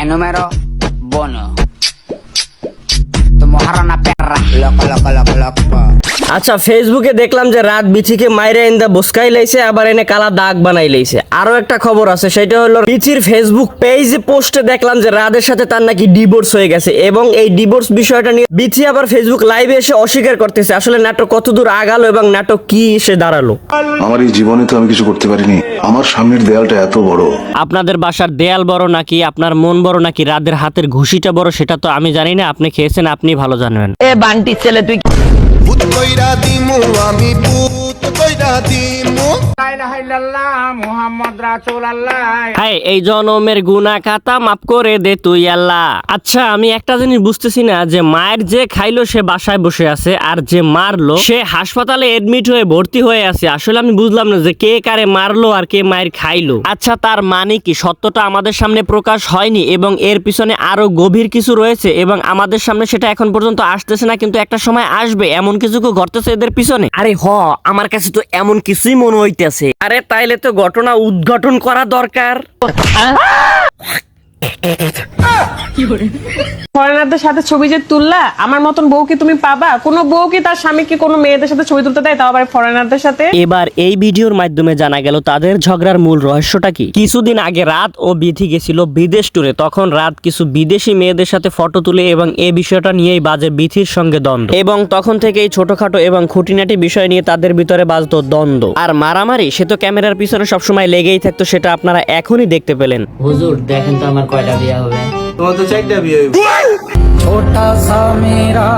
El número bono. Tu mojarra perra. Loco, loco, loco, loco. আচ্ছা ফেসবুকে দেখলাম যে রাত বিথিকে মাইরে এনে বসকাই লাইছে আবার এনে কালা দাগ বানাই লাইছে। আরও একটা খবর আছে সেটা হলো বিথির ফেসবুক পেজে পোস্টে দেখলাম যে রাদের সাথে তার নাকি ডিভোর্স হয়ে গেছে এবং এই ডিভোর্স বিষয়টা নিয়ে বিথি আবার ফেসবুক লাইভে এসে অস্বীকার করতেছে আসলে নাটক কতদূর আগালো এবং নাটক কি এসে দাঁড়াল। আমার এই জীবনে তো আমি কিছু করতে পারিনি আমার সামনের দেয়ালটা এত বড়। আপনাদের বাসার দেয়াল বড় নাকি আপনার মন বড় নাকি রাদের হাতের ঘুষিটা বড় সেটা তো আমি জানি না আপনি খেয়েছেন আপনি ভালো জানবেন। এ বান্টি ছেলে তুই এই জনমের গুনা খাতা মাফ করে দে তুই, আল্লাহ। আচ্ছা আমি একটা জিনিস বুঝতেছি না, যে মায়ের যে খাইলো সে বাসায় বসে আছে, আর যে মারলো, সে হাসপাতালে এডমিট হয়ে ভর্তি হয়ে আছে। আসলে আমি বুঝলাম না যে কে কারে মারলো আর কে মায়ের খাইলো। আচ্ছা তার মানে কি? সত্যটা আমাদের সামনে প্রকাশ হয়নি, এবং এর পিছনে আরও গভীর কিছু রয়েছে, এবং আমাদের সামনে সেটা এখন পর্যন্ত আসতেছে না, কিন্তু একটা সময় আসবে, এমন কিছু কি ঘটতেছে এদের পিছনে। আরে হ, আমার কাছে তো এমন কিছুই মনে হইতেছে। আরে তাইলে তো ঘটনা উদ্ঘাটন করা দরকার। ফরেনারদের সাথে ছবি যে তুললা আমার মতন বউ কি তুমি পাবা? কোনো বউ কি তার স্বামীকে কোনো মেয়েদের সাথে ছবি তুলতে দেয় তাও আবার ফরেনারদের সাথে? এবার এই ভিডিওর মাধ্যমে জানা গেল তাদের ঝগড়ার মূল রহস্যটা কি। কিছুদিন আগে রাত ও বিথি গেছিল বিদেশ ট্যুরে তখন রাত কিছু বিদেশি মেয়েদের সাথে ফটো তুলে এবং এই বিষয়টা নিয়েই বাজে বিথির সঙ্গে দ্বন্দ্ব। এবং তখন থেকেই ছোটখাটো এবং খুঁটিনাটি বিষয় নিয়ে তাদের ভিতরে বাজতো দ্বন্দ্ব। আর মারামারি সে তো ক্যামেরার পিছনে সবসময় লেগেই থাকতো সেটা আপনারা এখনই দেখতে পেলেন। হুজুর দেখেন তো আমার কয়টা বিয়া হবে।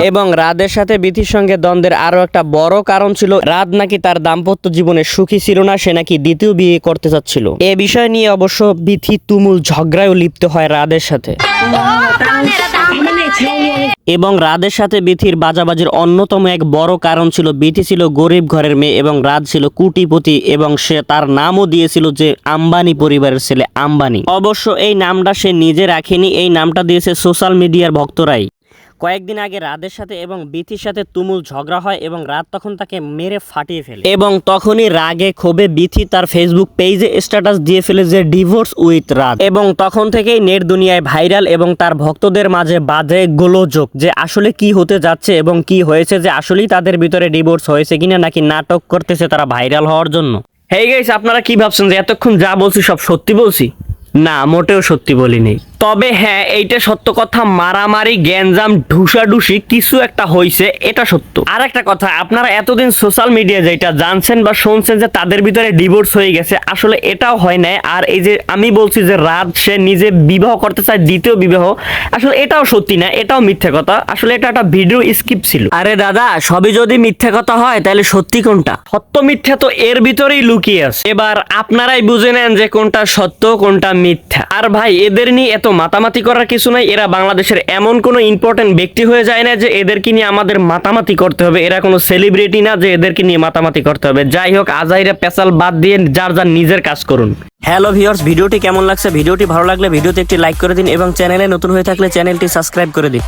এবং রাদের সাথে বিথির সঙ্গে দ্বন্দ্বের আরও একটা বড় কারণ ছিল রাত নাকি তার দাম্পত্য জীবনে সুখী ছিল না সে নাকি দ্বিতীয় বিয়ে করতে চাচ্ছিল। এ বিষয় নিয়ে অবশ্য বিথি তুমুল ঝগড়ায় লিপ্ত হয় রাদের সাথে। এবং রাদের সাথে বিথির বাজাবাজির অন্যতম এক বড় কারণ ছিল বিথি ছিল গরিব ঘরের মেয়ে এবং রাত ছিল কুটিপতি এবং সে তার নামও দিয়েছিল যে আম্বানি পরিবারের ছেলে আম্বানি। অবশ্য এই নামটা সে নিজে রাখেনি, এই নামটা দিয়েছে সোশ্যাল মিডিয়ার ভক্তরাই। কয়েকদিন আগে রাদের সাথে এবং বিথির সাথে তুমুল ঝগড়া হয় এবং রাত তখন তাকে মেরে ফাটিয়ে ফেলে। এবং তখনই রাগে ক্ষোভে বিথি তার ফেসবুক পেজে স্ট্যাটাস দিয়ে ফেলে যে ডিভোর্স উইথ রাত। এবং তখন থেকেই নেট দুনিয়ায় ভাইরাল এবং তার ভক্তদের মাঝে বাজে গোলযোগ যে আসলে কি হতে যাচ্ছে এবং কি হয়েছে যে আসলেই তাদের ভিতরে ডিভোর্স হয়েছে কিনা নাকি নাটক করতেছে তারা ভাইরাল হওয়ার জন্য। হেই গাইস আপনারা কি ভাবছেন যে এতক্ষণ যা বলছি সব সত্যি বলছি? না, মোটেও সত্যি বলিনি। তবে হ্যাঁ এইটা সত্য কথা মারামারি গ্যাঞ্জাম ঢুসাঢুসি কিছু একটা হইছে এটা সত্য। আর একটা কথা আপনারা এতদিন সোশ্যাল মিডিয়া যেটা জানছেন বা শুনছেন যে তাদের ভিতরে ডিভোর্স হয়ে গেছে আসলে এটাও হয় নাই। আর এই যে আমি বলছি যে রাত সে নিজে বিবাহ করতে চায় দ্বিতীয় বিবাহ আসলে এটাও সত্যি না এটাও মিথ্যে কথা। আসলে এটা একটা ভিডিও স্কিপ ছিল। আরে দাদা সবই যদি মিথ্যে কথা হয় তাহলে সত্যি কোনটা? সত্য মিথ্যা তো এর ভিতরেই লুকিয়ে আছে। এবার আপনারাই বুঝে নেন যে কোনটা সত্য কোনটা মিথ্যা। আর ভাই এদের নিয়ে এত মাতামাতি করার কিছু নাই। এরা বাংলাদেশের এমন কোনো ইম্পর্টেন্ট ব্যক্তি হয়ে যায় না যে এদেরকে নিয়ে আমাদের মাতামাতি করতে হবে। এরা কোনো সেলিব্রিটি না যে এদেরকে নিয়ে মাতামাতি করতে হবে। যাই হোক আজাইরা পেশাল বাদ দিয়ে যার যার নিজের কাজ করুন। হ্যালো ভিউয়ার্স ভিডিওটি কেমন লাগছে? ভিডিওটি ভালো লাগলে ভিডিওতে একটি লাইক করে দিন এবং চ্যানেলে নতুন হয়ে থাকলে চ্যানেলটি সাবস্ক্রাইব করে দিন।